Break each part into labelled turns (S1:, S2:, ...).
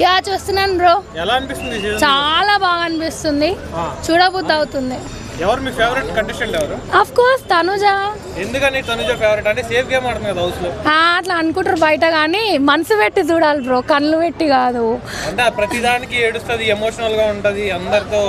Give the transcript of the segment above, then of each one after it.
S1: Yeah చూస్తున్నాను bro.
S2: ఎలా అనిపిస్తుంది ఈ?
S1: చాలా బాగా అనిపిస్తుంది. చూడబుద్ధి అవుతుంది
S2: ఎవరు మీ ఫేవరెట్ కంటెస్టెంట్ ఎవరు?
S1: Of course Tanuja.
S2: ఎందుకని తనుజ ఫేవరెట్ అంటే సేఫ్ గేమ్ ఆడుతుంది కదా హౌస్లో.
S1: ఆ, అట్లా అనుకుంటారు బయట కానీ మనసు పెట్టి చూడాలి బ్రో. కళ్ళు పెట్టి కాదు.
S2: అంటే ఆ ప్రతిదానికి ఏడుస్తుంది ఎమోషనల్గా ఉంటది అందరితో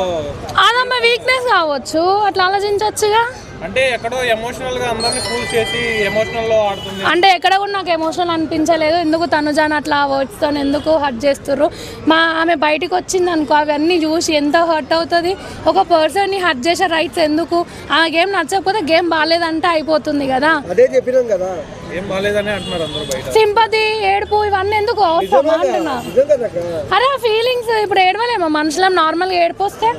S1: అదమ్మ వీక్నెస్ కావచ్చు. అట్లా ఆలోచించవచ్చుగా
S2: అంటే ఎక్కడో ఎమోషనల్గా అందరిని కూల్ చేసి ఎమోషనల్లో ఆడుతుంది.
S1: అంటే ఎక్కడ కూడా నాకు ఎమోషనల్ అనిపించలేదు. ఎందుకు తనుజాని అట్లా వర్డ్స్తో ఎందుకు హర్ట్ చేస్తుర్రు? మా ఆమె బయటికి వచ్చింది అనుకో అవన్నీ చూసి ఎంత హర్ట్ అవుతుంది? ఒక పర్సన్ని హర్ట్ చేసే రైట్స్ ఎందుకు? ఆ గేమ్ నచ్చకపోతే గేమ్ బాగాలేదంటే అయిపోతుంది కదా.
S3: అదే చెప్పినాం కదా.
S2: ఏం బాగాలేదని అంటున్నారు అందరూ బయట.
S1: సింపతి ఏడుపు ఇవన్నీ ఎందుకు అవసరమా అంటున్నా అరే ఫీలింగ్స్ ఇప్పుడు ఏడవలేమా? మనుషులం నార్మల్గా ఏడుపు వస్తే?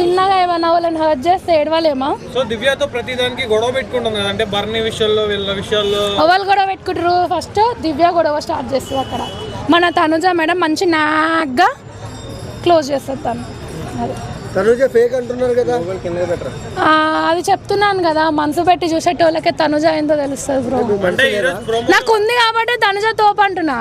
S1: చిన్నగా ఏమన్నా వాళ్ళని హర్ట్ చేస్తే ఏడవలేమా?
S2: సో దివ్యతో ప్రతిదానికి గొడవ పెట్టుకుంటుంది కదా అంటే బర్నీ విషయాల్లో వీళ్ళ విషయాల్లో?
S1: ఎవరు గొడవ పెట్టుకుంటారు. ఫస్ట్ దివ్య గొడవ స్టార్ట్ చేస్తుంది అక్కడ. మన తనుజ మేడం మంచి నాగ్గా క్లోజ్ చేస్తుంది తను. అది.
S3: తనుజ ఫేక్ అంటున్నారు కదా.
S1: ఆ, అది చెప్తున్నాను కదా మనసు పెట్టి చూసేటోళ్ళకే తనుజ ఏందో తెలుస్తుంది బ్రో. నాకు ఉంది కాబట్టి తనుజ తోపు అంటున్నా.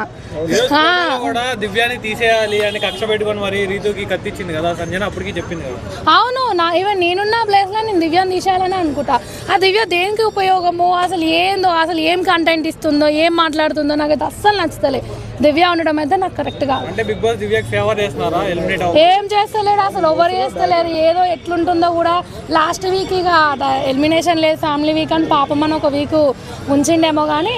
S2: కూడా దివ్యాని తీసేయాలి అని కక్ష పెట్టుకొని మరి రీతుకి కత్తిచ్చింది కదా సంజన అప్పటికి చెప్పింది కదా.
S1: అవును నా ఈవెన్ నేనున్న నేను దివ్యాన్ని తీసేయాలని అనుకుంటా. ఆ దివ్య దేనికి ఉపయోగమో? అసలు ఏందో? అసలు ఏం కంటెంట్ ఇస్తుందో? ఏం మాట్లాడుతుందో నాకైతే అస్సలు నచ్చుతలే. దివ్య ఉండడం అయితే నాకు కరెక్ట్ కాదు
S2: అంటే బిగ్ బాస్ దివ్యకి ఫేవర్ చేస్తున్నారా? ఎలిమినేట్ అవ్వ
S1: ఏం చేస్తలేడు అసలు ఎవరు చేస్తలేరు. ఏదో ఎట్లుంటుందో కూడా లాస్ట్ వీక్ ఇక ఎలిమినేషన్ లేదు ఫ్యామిలీ వీక్ అని పాపం అని ఒక వీక్ ఉంచిండేమో కానీ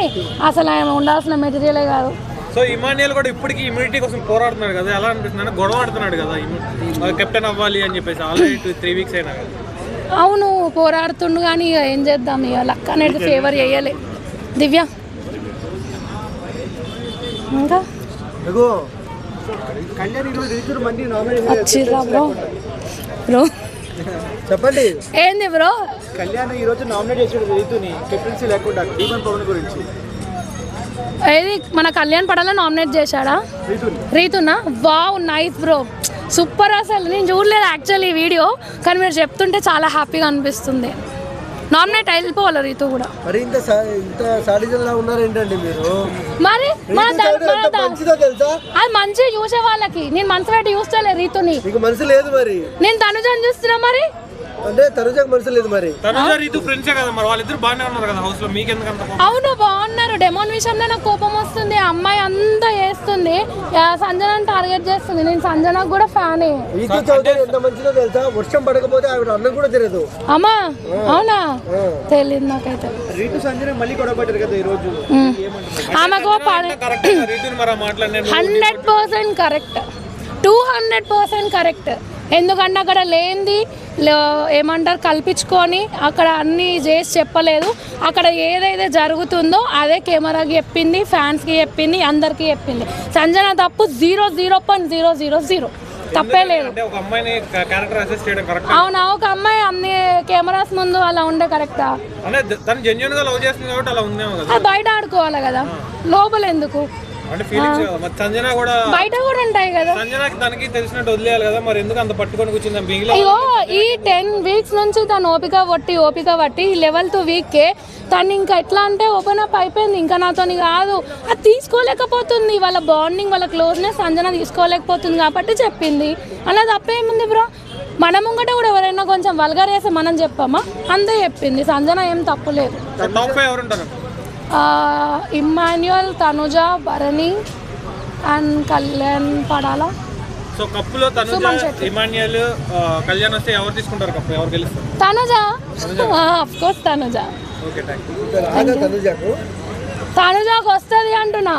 S1: అసలు ఆయన ఉండాల్సిన మెటీరియలే కాదు.
S2: సో ఇమానియల్ కూడా ఇప్పటికి ఇమ్యూనిటీ కోసం పోరాడుతున్నాడు కదా? ఎలా అనిపిస్తుంది? గొడవ ఆడుతున్నాడు కదా? కెప్టెన్ అవ్వాలి అని చెప్పేసి ఆల్రెడీ త్రీ వీక్స్ అయినా కదా?
S1: అవును పోరాడుతుండు కానీ ఇక ఏం చేద్దాం? ఇక లక్ అనేది ఫేవర్ చేయలే. దివ్య. ఇంకా? వచ్చిర్రా బ్రో. బ్రో.
S3: చెప్పండి.
S1: ఏంది బ్రో?
S3: కళ్యాణ్ ఈ రోజు నామినేట్ చేసాడు రీతుని కెప్టెన్సీ లేకుండా డీమన్ పవన్ గురించి.
S1: ఏది? మన కళ్యాణ్ పడాల నామినేట్ చేశాడా?
S3: రీతుని
S1: రీతునా వావ్ నైస్ బ్రో సూపర్ అసలు. నేను చూడలేదు యాక్చువల్లీ ఈ వీడియో కానీ మీరు చెప్తుంటే చాలా హ్యాపీగా అనిపిస్తుంది. నామినేట్ వెళ్ళిపోవాలి రీతు కూడా?
S3: మరి ఇంత ఇంత ఉన్నారేంటండి
S1: మన అది మంచిగా చూసే వాళ్ళకి. నేను మనసు పెట్టి చూస్తలే రీతుని.
S3: నీకు మనసు లేదు మరి.
S1: నేను తనుజని చూస్తున్నా మరి.
S3: అంటే తనుజకు మనసు లేదు మరి.
S2: తనుజ రీతు ఫ్రెండ్సే కదా మరి? వాళ్ళిద్దరు బాగానే ఉన్నారు కదా హౌస్లో. మీకు కోపం?
S1: అవును బాగున్నారు. డెమోన్ విషయంలో నాకు కోపం వస్తుంది. ఆ అమ్మాయి అంతా చేస్తుంది. ఆ, సంజనని టార్గెట్ చేస్తుంది. నేను సంజనకు కూడా ఫ్యానే.
S3: రీతు చౌదరి ఎంత మంచిదో తెలుసా? వర్షం పడకపోతే ఆవిడ అన్నం కూడా తెలియదు
S1: అమ్మా అవునా? తెలియదు నాకైతే.
S3: రీతు సంజన మళ్ళీ గొడవ పడ్డారు కదా ఈ రోజు
S1: ఉమ్. ఆమెకు
S2: అంటే కరెక్ట్ రీతుని మరి మాట్లాడిన
S1: hundred percent correct. Two hundred percent correct. ఎందుకంటే అక్కడ లేనిది ఏమంటారు కల్పించుకొని అక్కడ అన్ని చేసి చెప్పలేదు. అక్కడ ఏదైతే జరుగుతుందో అదే కెమెరాకి చెప్పింది ఫ్యాన్స్కి చెప్పింది అందరికీ చెప్పింది. సంజన తప్పు zero zero point zero zero zero. తప్పే లేదు. అవునా ఒక అమ్మాయి అన్ని కెమెరాస్ ముందు అలా ఉండే కరెక్టా బయట ఆడుకోవాలి కదా. లోపల ఎందుకు?
S2: అంటే ఫీలింగ్స్ కదా. మరి సంజన కూడా
S1: బయట కూడా ఉంటాయి కదా.
S2: సంజనకి తనకి తెలిసినట్టు వదిలేయాలి కదా. మరి ఎందుకు అంత పట్టుకొని కూర్చుంది? మిగిలిన
S1: అయ్యో ఈ టెన్ వీక్స్ నుంచి తను ఓపిక పట్టి ఓపిక పట్టి లెవెల్త్ వీక్కే తను ఇంకా ఎట్లా అంటే ఓపెన్ అప్ అయిపోయింది. ఇంకా నాతోని కాదు. అది తీసుకోలేకపోతుంది. వాళ్ళ బాండింగ్ వాళ్ళ క్లోజ్నెస్ సంజన తీసుకోలేకపోతుంది కాబట్టి చెప్పింది. అలా తప్పేముంది బ్రో? మన ముంగట కూడా ఎవరైనా కొంచెం వల్గర్ మనం చెప్పామా? అంతే చెప్పింది. సంజన ఏం తప్పులేదు. Emmanuel Tanuja Bharani and Kalyan Padala
S2: so కప్పులో తనుజ. ఇమాన్యుయల్ కళ్యాణ్ వస్తే ఎవరు తీసుకుంటారు కప్పు ఎవరు గెలుస్తారు?
S1: Tanuja of course Tanuja
S2: okay
S3: తనుజకు
S1: వస్తుంది అంటున్నా.